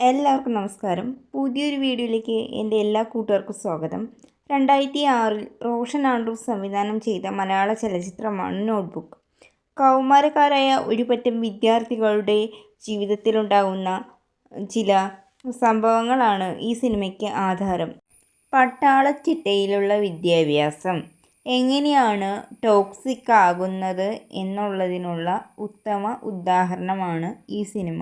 എല്ലാവർക്കും നമസ്കാരം. പുതിയൊരു വീഡിയോയിലേക്ക് എന്റെ എല്ലാ കൂട്ടുകാർക്കും സ്വാഗതം. രണ്ടായിരത്തി ആറിൽ റോഷൻ ആൻഡ്രൂസ് സംവിധാനം ചെയ്ത മലയാള ചലച്ചിത്രമാണ് നോട്ട്ബുക്ക്. കൗമാരക്കാരായ ഒരുപറ്റം വിദ്യാർത്ഥികളുടെ ജീവിതത്തിലുണ്ടാകുന്ന ചില സംഭവങ്ങളാണ് ഈ സിനിമയ്ക്ക് ആധാരം. പട്ടാളച്ചിട്ടയിലുള്ള വിദ്യാഭ്യാസം. എങ്ങനെയാണ് ടോക്സിക് ആകുന്നത് എന്നുള്ളതിനുള്ള ഉത്തമ ഉദാഹരണമാണ് ഈ സിനിമ.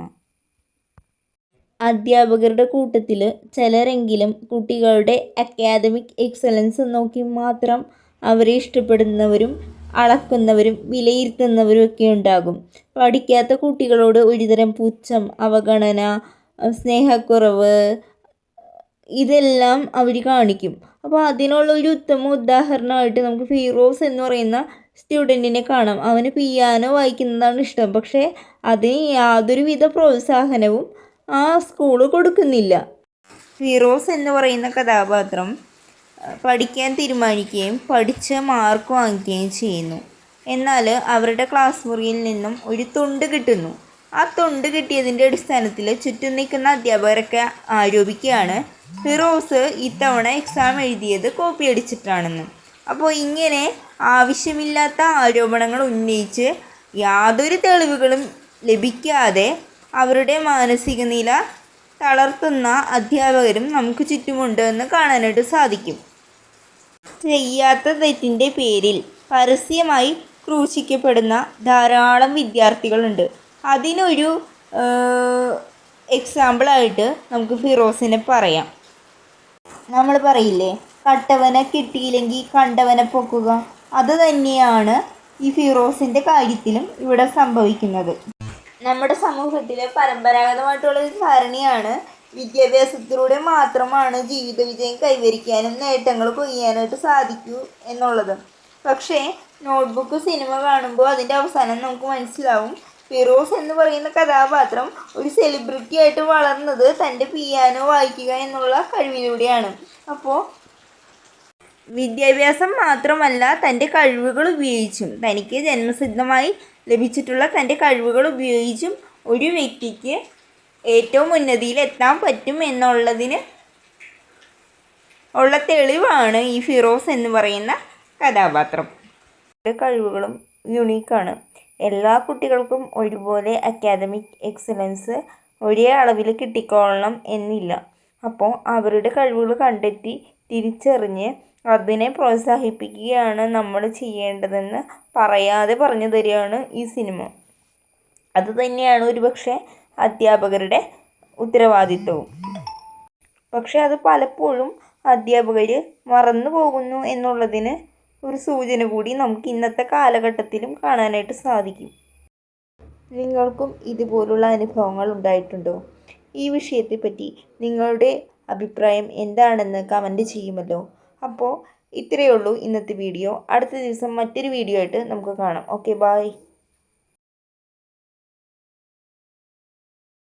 അധ്യാപകരുടെ കൂട്ടത്തിൽ ചിലരെങ്കിലും കുട്ടികളുടെ അക്കാദമിക് എക്സലൻസ് നോക്കി മാത്രം അവരെ ഇഷ്ടപ്പെടുന്നവരും അളക്കുന്നവരും വിലയിരുത്തുന്നവരും ഒക്കെ ഉണ്ടാകും. പഠിക്കാത്ത കുട്ടികളോട് ഒരുതരം പുച്ഛം അവഗണന സ്നേഹക്കുറവ് ഇതെല്ലാം അവർ കാണിക്കും. അപ്പോൾ അതിനുള്ള ഒരു ഉത്തമ ഉദാഹരണമായിട്ട് നമുക്ക് ഫീറോസ് എന്ന് പറയുന്ന സ്റ്റുഡന്റിനെ കാണാം. അവന് പിയാനോ വായിക്കുന്നതാണ് ഇഷ്ടം. പക്ഷേ അതിന് യാതൊരുവിധ പ്രോത്സാഹനവും ആ സ്കൂൾ കൊടുക്കുന്നില്ല. ഫിറോസ് എന്ന് പറയുന്ന കഥാപാത്രം പഠിക്കാൻ തീരുമാനിക്കുകയും പഠിച്ച് മാർക്ക് വാങ്ങിക്കുകയും ചെയ്യുന്നു. എന്നാൽ അവരുടെ ക്ലാസ് മുറിയിൽ നിന്നും ഒരു തൊണ്ട് കിട്ടുന്നു. ആ തൊണ്ട് കിട്ടിയതിന്റെ അടിസ്ഥാനത്തിൽ ചുറ്റും നിൽക്കുന്ന അധ്യാപകരൊക്കെ ആരോപിക്കുകയാണ് ഫിറോസ് ഇത്തവണ എക്സാം എഴുതിയത് കോപ്പി അടിച്ചിട്ടാണെന്ന്. അപ്പോൾ ഇങ്ങനെ ആവശ്യമില്ലാത്ത ആരോപണങ്ങൾ ഉന്നയിച്ച് യാതൊരു തെളിവുകളും ലഭിക്കാതെ അവരുടെ മാനസിക നില തളർത്തുന്ന അധ്യാപകരും നമുക്ക് ചുറ്റുമുണ്ട് എന്ന് കാണാനായിട്ട് സാധിക്കും. ചെയ്യാത്ത തെറ്റിന്റെ പേരിൽ പരസ്യമായി ക്രൂശിക്കപ്പെടുന്ന ധാരാളം വിദ്യാർത്ഥികളുണ്ട്. അതിനൊരു എക്സാമ്പിളായിട്ട് നമുക്ക് ഫിറോസിനെ പറയാം. നമ്മൾ പറയില്ലേ കട്ടവനെ കിട്ടിയില്ലെങ്കിൽ കണ്ടവനെ പൊക്കുക. അത് തന്നെയാണ് ഈ ഫിറോസിന്റെ കാര്യത്തിലും ഇവിടെ സംഭവിക്കുന്നത്. നമ്മുടെ സമൂഹത്തിലെ പരമ്പരാഗതമായിട്ടുള്ള ഒരു ധാരണയാണ് വിദ്യാഭ്യാസത്തിലൂടെ മാത്രമാണ് ജീവിത വിജയം കൈവരിക്കാനും നേട്ടങ്ങൾ കൊയ്യാനായിട്ട് സാധിക്കൂ എന്നുള്ളത്. പക്ഷേ നോട്ട്ബുക്ക് സിനിമ കാണുമ്പോൾ അതിന്റെ അവസാനം നമുക്ക് മനസ്സിലാവും ഫിറോസ് എന്ന് പറയുന്ന കഥാപാത്രം ഒരു സെലിബ്രിറ്റി ആയിട്ട് വളർന്നത് തന്റെ പിയാനോ വായിക്കുക എന്നുള്ള കഴിവിലൂടെയാണ്. അപ്പോൾ വിദ്യാഭ്യാസം മാത്രമല്ല തന്റെ കഴിവുകൾ ഉപയോഗിച്ചും തനിക്ക് ജന്മസിദ്ധമായി ലഭിച്ചിട്ടുള്ള തന്റെ കഴിവുകൾ ഉപയോഗിച്ചും ഒരു വ്യക്തിക്ക് ഏറ്റവും ഉന്നതിയിൽ എത്താൻ പറ്റും എന്നുള്ളതിന് ഉള്ള തെളിവാണ് ഈ ഫിറോസ് എന്ന് പറയുന്ന കഥാപാത്രം. കഴിവുകളും യുണീക്കാണ്. എല്ലാ കുട്ടികൾക്കും ഒരുപോലെ അക്കാദമിക് എക്സലൻസ് ഒരേ അളവിൽ കിട്ടിക്കൊള്ളണം എന്നില്ല. അപ്പോൾ അവരുടെ കഴിവുകൾ കണ്ടെത്തി തിരിച്ചറിഞ്ഞ് അതിനെ പ്രോത്സാഹിപ്പിക്കുകയാണ് നമ്മൾ ചെയ്യേണ്ടതെന്ന് പറയാതെ പറഞ്ഞു തരികയാണ് ഈ സിനിമ. അത് തന്നെയാണ് ഒരുപക്ഷെ അധ്യാപകരുടെ ഉത്തരവാദിത്വവും. പക്ഷെ അത് പലപ്പോഴും അധ്യാപകർ മറന്നു പോകുന്നു എന്നുള്ളതിന് ഒരു സൂചന കൂടി നമുക്ക് ഇന്നത്തെ കാലഘട്ടത്തിലും കാണാനായിട്ട് സാധിക്കും. നിങ്ങൾക്കും ഇതുപോലുള്ള അനുഭവങ്ങൾ ഉണ്ടായിട്ടുണ്ടോ? ഈ വിഷയത്തെപ്പറ്റി നിങ്ങളുടെ അഭിപ്രായം എന്താണെന്ന് കമന്റ് ചെയ്യുമല്ലോ. അപ്പോൾ ഇത്രയേ ഉള്ളൂ ഇന്നത്തെ വീഡിയോ അടുത്ത ദിവസം മറ്റൊരു വീഡിയോ ആയിട്ട് നമുക്ക് കാണാം. Okay bye